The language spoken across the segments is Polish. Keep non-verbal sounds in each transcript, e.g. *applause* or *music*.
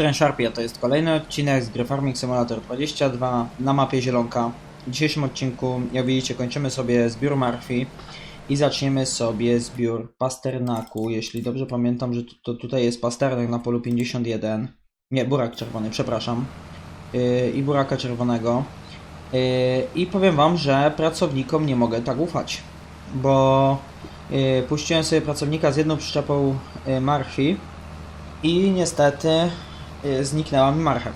strony Sharpie, to jest kolejny odcinek z gry Farming Simulator 22 na mapie Zielonka. W dzisiejszym odcinku, jak widzicie, kończymy sobie zbiór martwi i zaczniemy sobie zbiór pasternaku. Jeśli dobrze pamiętam, że to, to tutaj jest pasternak na polu 51. Nie, burak czerwony, przepraszam. Yy, I buraka czerwonego. Yy, I powiem wam, że pracownikom nie mogę tak ufać, bo yy, puściłem sobie pracownika z jedną przyczepą yy, i niestety zniknęła mi marchew.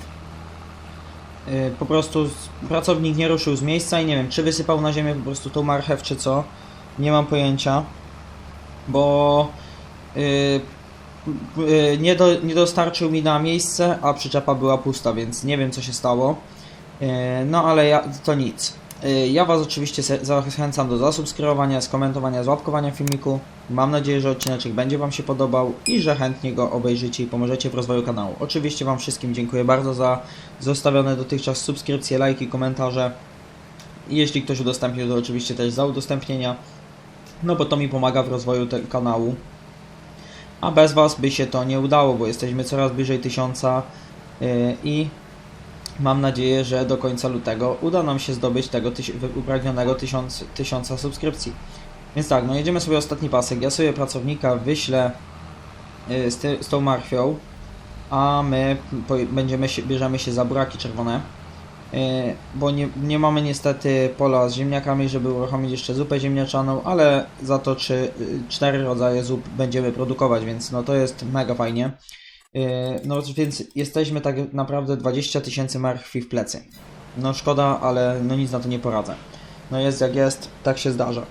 Y, Po prostu pracownik nie ruszył z miejsca i nie wiem, czy wysypał na ziemię po prostu tą marchew, czy co. Nie mam pojęcia, bo y, nie, do, nie dostarczył mi na miejsce, a przyczepa była pusta, więc nie wiem co się stało. No ale ja, to nic. Ja Was oczywiście zachęcam do zasubskrybowania, skomentowania, złapkowania filmiku. Mam nadzieję, że odcineczek będzie Wam się podobał i że chętnie go obejrzycie i pomożecie w rozwoju kanału. Oczywiście Wam wszystkim dziękuję bardzo za zostawione dotychczas subskrypcje, lajki, komentarze. Jeśli ktoś udostępnił, to oczywiście też za udostępnienia. No bo to mi pomaga w rozwoju tego kanału. A bez Was by się to nie udało, bo jesteśmy coraz bliżej tysiąca yy, i Mam nadzieję, że do końca lutego uda nam się zdobyć tego upragnionego tysiąc, tysiąca subskrypcji. Więc tak, no jedziemy sobie ostatni pasek. Ja sobie pracownika wyślę y, z, ty, z tą marchwią, a my będziemy się, bierzemy się za buraki czerwone. Y, bo nie, nie mamy niestety pola z ziemniakami, żeby uruchomić jeszcze zupę ziemniaczaną, ale za to czy, y, cztery rodzaje zup będziemy produkować, więc no to jest mega fajnie. No więc jesteśmy tak naprawdę 20 tysięcy marchwi w plecy. No szkoda, ale no nic na to nie poradzę. No jest jak jest, tak się zdarza.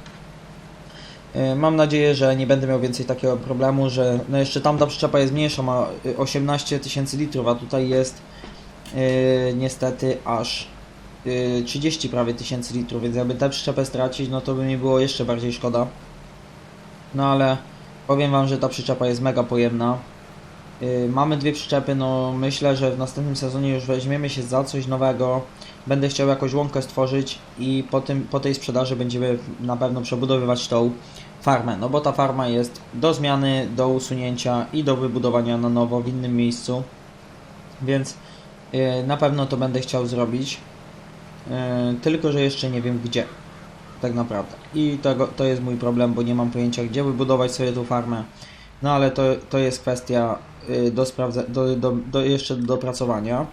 Yy, Mam nadzieję, że nie będę miał więcej takiego problemu, że no jeszcze tamta przyczepa jest mniejsza, ma y, 18 tysięcy litrów, a tutaj jest yy, niestety aż yy, 30 prawie tysięcy litrów, więc jakby tę przyczepę stracić, no to by mi było jeszcze bardziej szkoda. No ale powiem wam, że ta przyczepa jest mega pojemna. Yy, Mamy dwie przyczepy, no myślę, że w następnym sezonie już weźmiemy się za coś nowego. Będę chciał jakąś łąkę stworzyć i po, tym, po tej sprzedaży będziemy na pewno przebudowywać tą farmę. No bo ta farma jest do zmiany, do usunięcia i do wybudowania na nowo w innym miejscu. Więc yy, na pewno to będę chciał zrobić. Yy, tylko, że jeszcze nie wiem gdzie. Tak naprawdę. I tego, to jest mój problem, bo nie mam pojęcia gdzie wybudować sobie tą farmę. No ale to, to jest kwestia y, do, sprawdza, do, do, do jeszcze do dopracowania.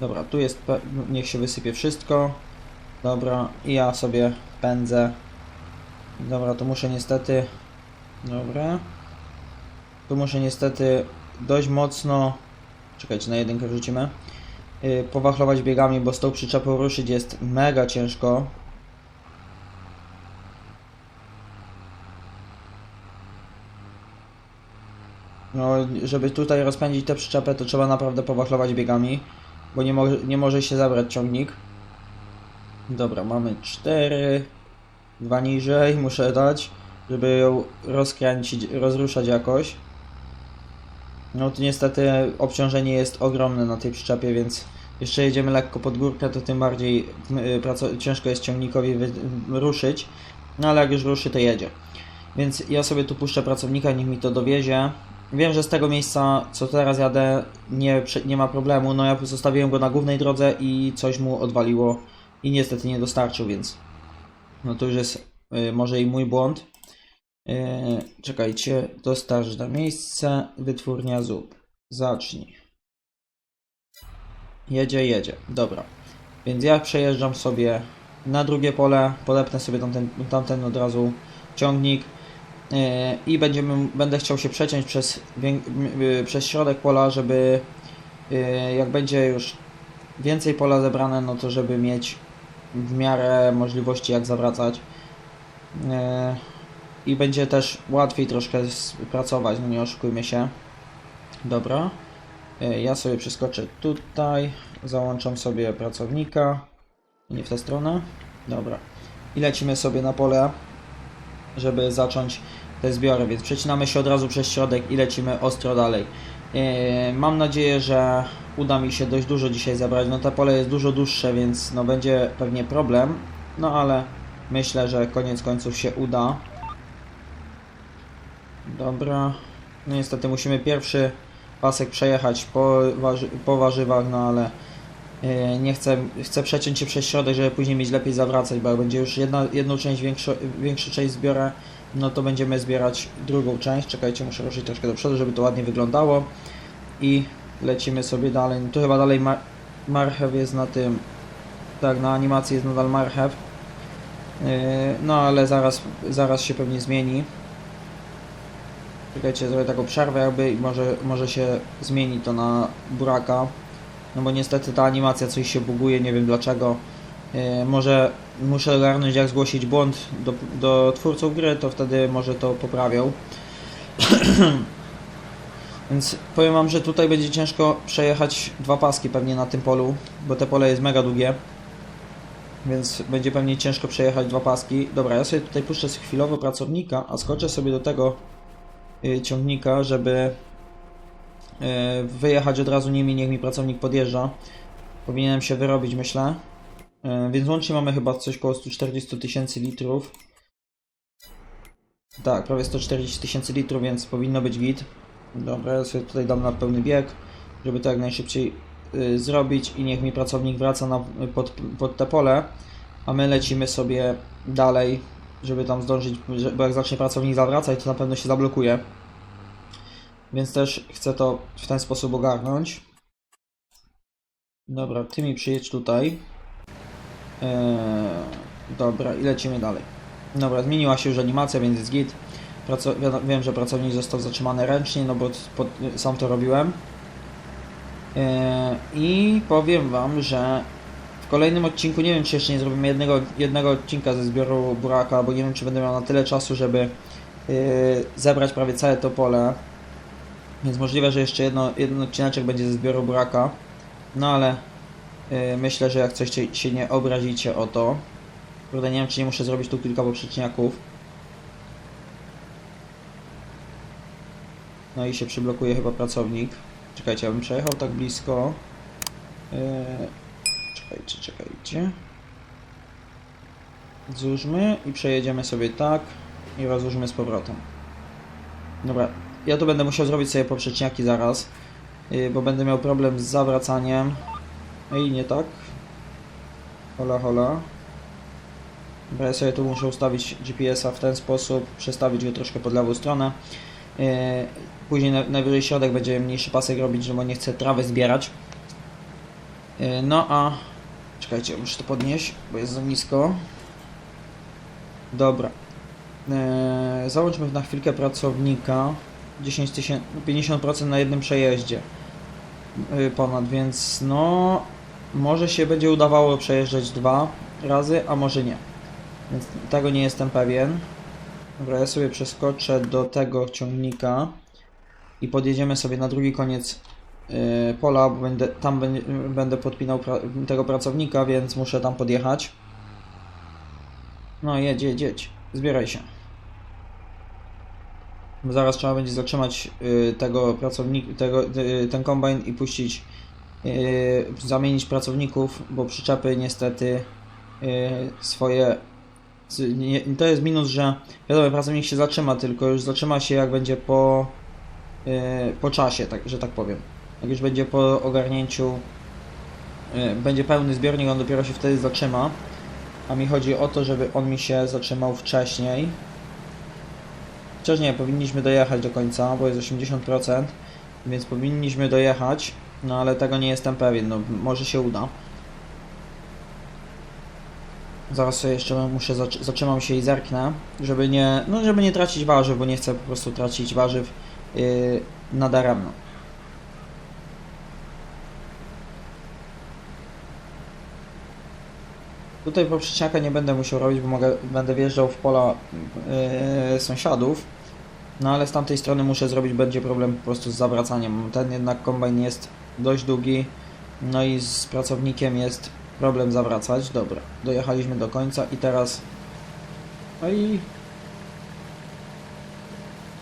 Dobra, tu jest, niech się wysypie wszystko. Dobra, i ja sobie pędzę. Dobra, to muszę niestety, dobra. Tu muszę niestety dość mocno, czekajcie, na jedynkę wrzucimy. Y, powachlować biegami, bo z tą przyczepą ruszyć jest mega ciężko. No, żeby tutaj rozpędzić tę przyczepę, to trzeba naprawdę powachlować biegami, bo nie, mo nie może się zabrać ciągnik. Dobra, mamy 4, dwa niżej muszę dać, żeby ją rozkręcić, rozruszać jakoś. No to niestety obciążenie jest ogromne na tej przyczepie, więc jeszcze jedziemy lekko pod górkę, to tym bardziej y, ciężko jest ciągnikowi ruszyć. No ale jak już ruszy, to jedzie. Więc ja sobie tu puszczę pracownika, niech mi to dowiezie. Wiem, że z tego miejsca, co teraz jadę, nie, nie ma problemu. No ja zostawiłem go na głównej drodze i coś mu odwaliło i niestety nie dostarczył, więc no to już jest y, może i mój błąd. Y, czekajcie, dostarcz na miejsce, wytwórnia zup. Zacznij. Jedzie, jedzie. Dobra. Więc ja przejeżdżam sobie na drugie pole, podepnę sobie tamten, tamten od razu ciągnik i będziemy, będę chciał się przeciąć przez, yy, przez środek pola, żeby yy, jak będzie już więcej pola zebrane, no to żeby mieć w miarę możliwości jak zawracać. I będzie też łatwiej troszkę pracować, no nie oszukujmy się. Dobra. Ja sobie przeskoczę tutaj, załączam sobie pracownika. Nie w tę stronę. Dobra. I lecimy sobie na pole, żeby zacząć te zbiory, więc przecinamy się od razu przez środek i lecimy ostro dalej. Yy, mam nadzieję, że uda mi się dość dużo dzisiaj zebrać. No to pole jest dużo dłuższe, więc no będzie pewnie problem. No ale myślę, że koniec końców się uda. Dobra. No niestety musimy pierwszy pasek przejechać po, warzy, po warzywach, no ale yy, nie chcę, chcę przeciąć się przez środek, żeby później mieć lepiej zawracać, bo jak będzie już jedna, jedną część większą, większą część zbiorę, no to będziemy zbierać drugą część. Czekajcie, muszę ruszyć troszkę do przodu, żeby to ładnie wyglądało i lecimy sobie dalej. No tu chyba dalej mar marchew jest na tym, tak, na animacji jest nadal marchew. Yy, no ale zaraz, zaraz się pewnie zmieni. Czekajcie, zrobię taką przerwę jakby i może, może się zmieni to na buraka. No bo niestety ta animacja coś się buguje, nie wiem dlaczego. Yy, może muszę ogarnąć jak zgłosić błąd do, do twórców gry, to wtedy może to poprawią. *clears throat* Więc powiem wam, że tutaj będzie ciężko przejechać dwa paski pewnie na tym polu, bo te pole jest mega długie. Więc będzie pewnie ciężko przejechać dwa paski. Dobra, ja sobie tutaj puszczę chwilowo pracownika, a skoczę sobie do tego y, ciągnika, żeby y, wyjechać od razu nimi, niech mi pracownik podjeżdża. Powinienem się wyrobić, myślę. Y, więc łącznie mamy chyba coś koło 140 tysięcy litrów. Tak, prawie 140 tysięcy litrów, więc powinno być git. Dobra, ja sobie tutaj dam na pełny bieg, żeby to jak najszybciej y, zrobić i niech mi pracownik wraca na, pod, pod te pole, a my lecimy sobie dalej, żeby tam zdążyć, bo jak zacznie pracownik zawracać, to na pewno się zablokuje. Więc też chcę to w ten sposób ogarnąć. Dobra, ty mi przyjedź tutaj. Eee, dobra, i lecimy dalej. Dobra, zmieniła się już animacja, więc jest git. Praco wiem, że pracownik został zatrzymany ręcznie, no bo pod, sam to robiłem. Eee, I powiem Wam, że w kolejnym odcinku, nie wiem czy jeszcze nie zrobimy jednego, jednego odcinka ze zbioru buraka, bo nie wiem czy będę miał na tyle czasu, żeby yy, zebrać prawie całe to pole. Więc możliwe, że jeszcze jedno, jeden odcineczek będzie ze zbioru buraka. No ale myślę, że jak coś się- nie obrazicie o to. Kurde, nie wiem czy nie muszę zrobić tu kilka poprzeczniaków. No i się przyblokuje chyba pracownik. Czekajcie, ja bym przejechał tak blisko. Yy, czekajcie, czekajcie. Złóżmy i przejedziemy sobie tak i rozłóżmy z powrotem. Dobra, ja tu będę musiał zrobić sobie poprzeczniaki zaraz, yy, bo będę miał problem z zawracaniem. Ej, nie tak. Hola, hola. Dobra, ja sobie tu muszę ustawić GPS-a w ten sposób, przestawić go troszkę pod lewą stronę. Yy, Później na, najwyżej środek będzie mniejszy pasek robić, bo nie chcę trawy zbierać. Yy, No a... Czekajcie, muszę to podnieść, bo jest za nisko. Dobra. Yy, Załączmy na chwilkę pracownika. 10 tysięcy, 50% na jednym przejeździe. Ponad, więc no... Może się będzie udawało przejeżdżać dwa razy, a może nie. Więc tego nie jestem pewien. Dobra, ja sobie przeskoczę do tego ciągnika i podjedziemy sobie na drugi koniec yy, pola, bo będę, tam będę, podpinał pra, tego pracownika, więc muszę tam podjechać. No jedź, jedź, jedź. Zbieraj się. Zaraz trzeba będzie zatrzymać yy, tego pracownika, tego, yy, ten kombajn i puścić, zamienić pracowników, bo przyczepy niestety yy, swoje to jest minus, że wiadomo, pracownik się zatrzyma, tylko już zatrzyma się jak będzie po, yy, po czasie, tak, że tak powiem. Jak już będzie po ogarnięciu, będzie pełny zbiornik, on dopiero się wtedy zatrzyma. A mi chodzi o to, żeby on mi się zatrzymał wcześniej. Chociaż nie, powinniśmy dojechać do końca, bo jest 80%, więc powinniśmy dojechać, no ale tego nie jestem pewien, no może się uda. Zaraz sobie jeszcze muszę zatr- zatrzymam się i zerknę, żeby nie, no żeby nie tracić warzyw, bo nie chcę po prostu tracić warzyw yy, na daremno. Tutaj poprzeczniaka nie będę musiał robić, bo mogę, będę wjeżdżał w pola yy, sąsiadów. No ale z tamtej strony muszę zrobić, będzie problem po prostu z zawracaniem. Ten jednak kombajn jest dość długi, no i z pracownikiem jest problem zawracać. Dobra, dojechaliśmy do końca i teraz... No i...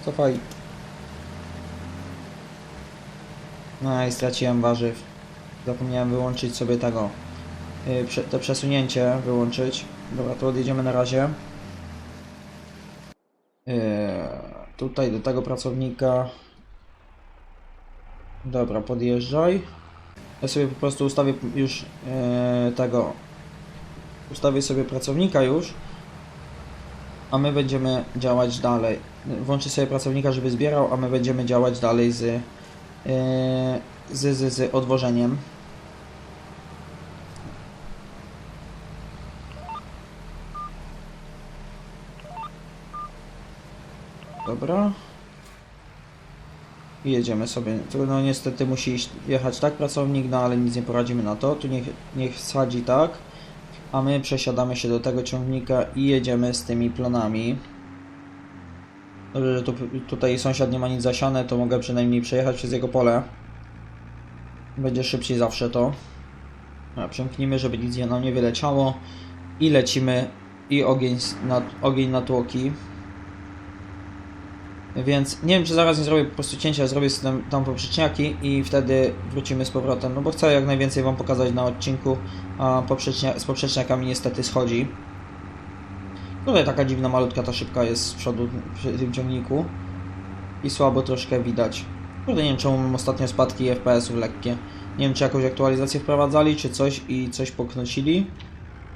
Cofaj. No i straciłem warzyw. Zapomniałem wyłączyć sobie tego... Prze, to przesunięcie wyłączyć. Dobra, to odjedziemy na razie. Yy, tutaj do tego pracownika Dobra, podjeżdżaj. Ja sobie po prostu ustawię już e, tego. Ustawię sobie pracownika już. A my będziemy działać dalej. Włączę sobie pracownika, żeby zbierał, a my będziemy działać dalej z, e, z, z, z odwożeniem. Dobra. Jedziemy sobie. Tu, No niestety musi jechać tak pracownik, no ale nic nie poradzimy na to. Tu niech, niech sadzi tak. A my przesiadamy się do tego ciągnika i jedziemy z tymi plonami. Dobrze, że tu, tutaj sąsiad nie ma nic zasiane, to mogę przynajmniej przejechać przez jego pole. Będzie szybciej zawsze to. A, żeby nic nam nie wyleciało. I lecimy. I ogień, na, ogień na tłoki. Więc nie wiem, czy zaraz nie zrobię po prostu cięcia, zrobię sobie tam, tam poprzeczniaki i wtedy wrócimy z powrotem. No bo chcę jak najwięcej Wam pokazać na odcinku, a poprzecznia, z poprzeczniakami niestety schodzi. Tutaj taka dziwna, malutka ta szybka jest z przodu przy tym ciągniku. I słabo troszkę widać. Kurde, nie wiem czemu mam ostatnio spadki FPS-ów lekkie. Nie wiem, czy jakąś aktualizację wprowadzali, czy coś i coś poknocili.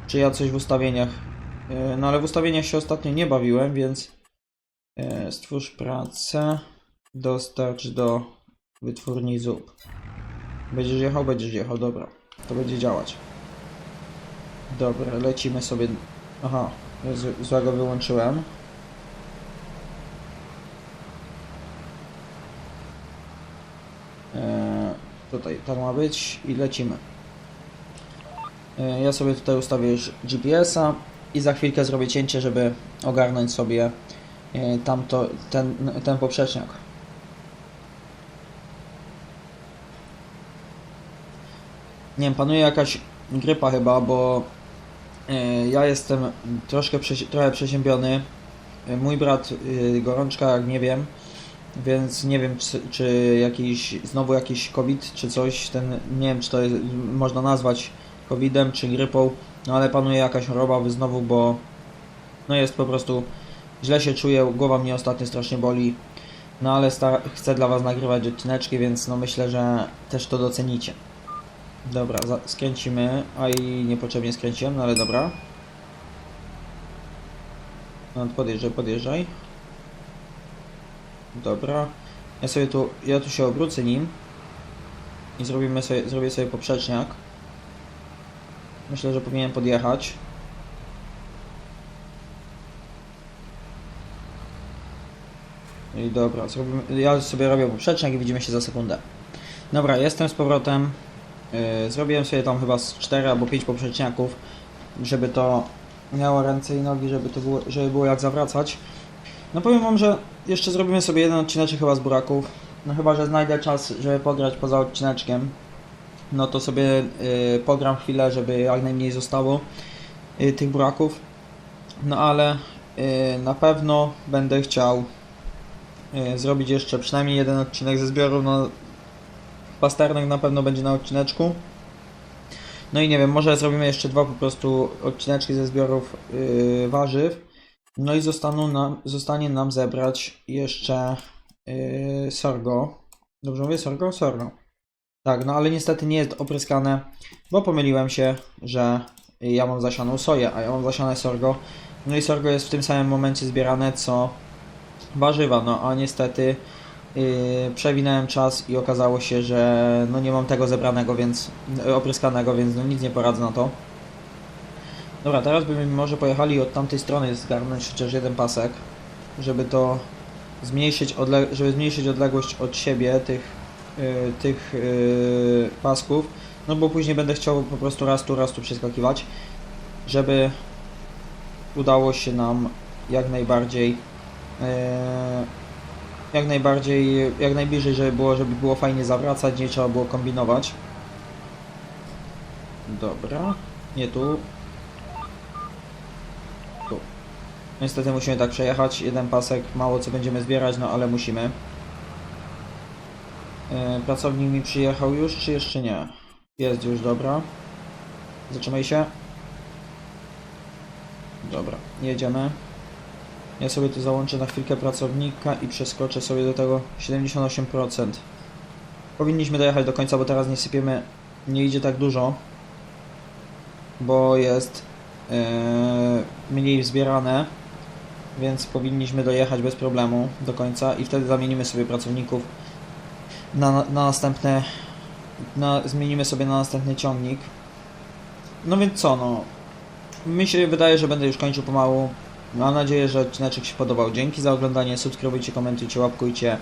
Czy ja coś w ustawieniach. Yy, No ale w ustawieniach się ostatnio nie bawiłem, więc E, Stwórz pracę. Dostarcz do wytwórni zup. Będziesz jechał? Będziesz jechał, dobra. To będzie działać. Dobra, lecimy sobie. Aha, złego wyłączyłem. E, tutaj, tak ma być i lecimy. E, ja sobie tutaj ustawię już GPS-a i za chwilkę zrobię cięcie, żeby ogarnąć sobie e, tamto, ten, ten poprzeczniak. Nie wiem, panuje jakaś grypa chyba, bo e, ja jestem troszkę trochę przeziębiony. E, Mój brat e, gorączka, jak nie wiem, więc nie wiem czy, czy jakiś, znowu jakiś COVID czy coś, ten, nie wiem czy to jest, można nazwać COVIDem czy grypą, no ale panuje jakaś choroba znowu, bo no jest po prostu źle się czuję, głowa mnie ostatnio strasznie boli, no ale chcę dla Was nagrywać odcineczki, więc no myślę, że też to docenicie. Dobra, skręcimy, a i niepotrzebnie skręciłem, no ale dobra. No podjeżdżaj, podjeżdżaj. Dobra. Ja sobie tu, ja tu się obrócę nim i zrobimy sobie, zrobię sobie poprzeczniak. Myślę, że powinienem podjechać. I dobra, zrobimy, ja sobie robię poprzeczniak i widzimy się za sekundę. Dobra, jestem z powrotem. Yy, zrobiłem sobie tam chyba z 4 albo 5 poprzeczniaków, żeby to miało ręce i nogi, żeby to było, żeby było jak zawracać. No powiem wam, że jeszcze zrobimy sobie jeden odcineczek chyba z buraków. No chyba, że znajdę czas, żeby pograć poza odcineczkiem. No to sobie yy, pogram chwilę, żeby jak najmniej zostało yy, tych buraków. No ale na pewno będę chciał zrobić jeszcze przynajmniej jeden odcinek ze zbioru. No Pasternak na pewno będzie na odcineczku. No i nie wiem, może zrobimy jeszcze dwa po prostu odcineczki ze zbiorów yy, warzyw. No i zostaną nam, zostanie nam zebrać jeszcze yy, sorgo. Dobrze mówię? Sorgo? Sorgo. Tak, no ale niestety nie jest opryskane, bo pomyliłem się, że ja mam zasianą soję, a ja mam zasiane sorgo. No i sorgo jest w tym samym momencie zbierane co warzywa, no a niestety yy, przewinąłem czas i okazało się, że no nie mam tego zebranego, więc yy, opryskanego, więc no nic nie poradzę na to. Dobra, teraz byśmy może pojechali od tamtej strony zgarnąć chociaż jeden pasek, żeby to zmniejszyć, żeby zmniejszyć odległość od siebie tych, yy, tych yy, pasków, no bo później będę chciał po prostu raz tu, raz tu przeskakiwać, żeby udało się nam jak najbardziej jak najbardziej, jak najbliżej, żeby było, żeby było fajnie zawracać, nie trzeba było kombinować. Dobra, nie tu, tu. Niestety musimy tak przejechać. Jeden pasek, mało co będziemy zbierać, no ale musimy. Yy, pracownik mi przyjechał już, czy jeszcze nie? Jest już, dobra. Zatrzymaj się. Dobra, jedziemy. Ja sobie tu załączę na chwilkę pracownika i przeskoczę sobie do tego 78%. powinniśmy dojechać do końca, bo teraz nie sypiemy, nie idzie tak dużo, bo jest e, mniej zbierane, więc powinniśmy dojechać bez problemu do końca i wtedy zamienimy sobie pracowników na, na następne, na, zmienimy sobie na następny ciągnik. No więc co, no, mi się wydaje, że będę już kończył pomału. Mam nadzieję, że odcineczek się podobał. Dzięki za oglądanie, subskrybujcie, komentujcie, łapkujcie.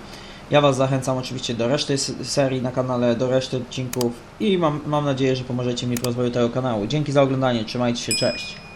Ja Was zachęcam oczywiście do reszty serii na kanale, do reszty odcinków i mam, mam nadzieję, że pomożecie mi w rozwoju tego kanału. Dzięki za oglądanie, trzymajcie się, cześć.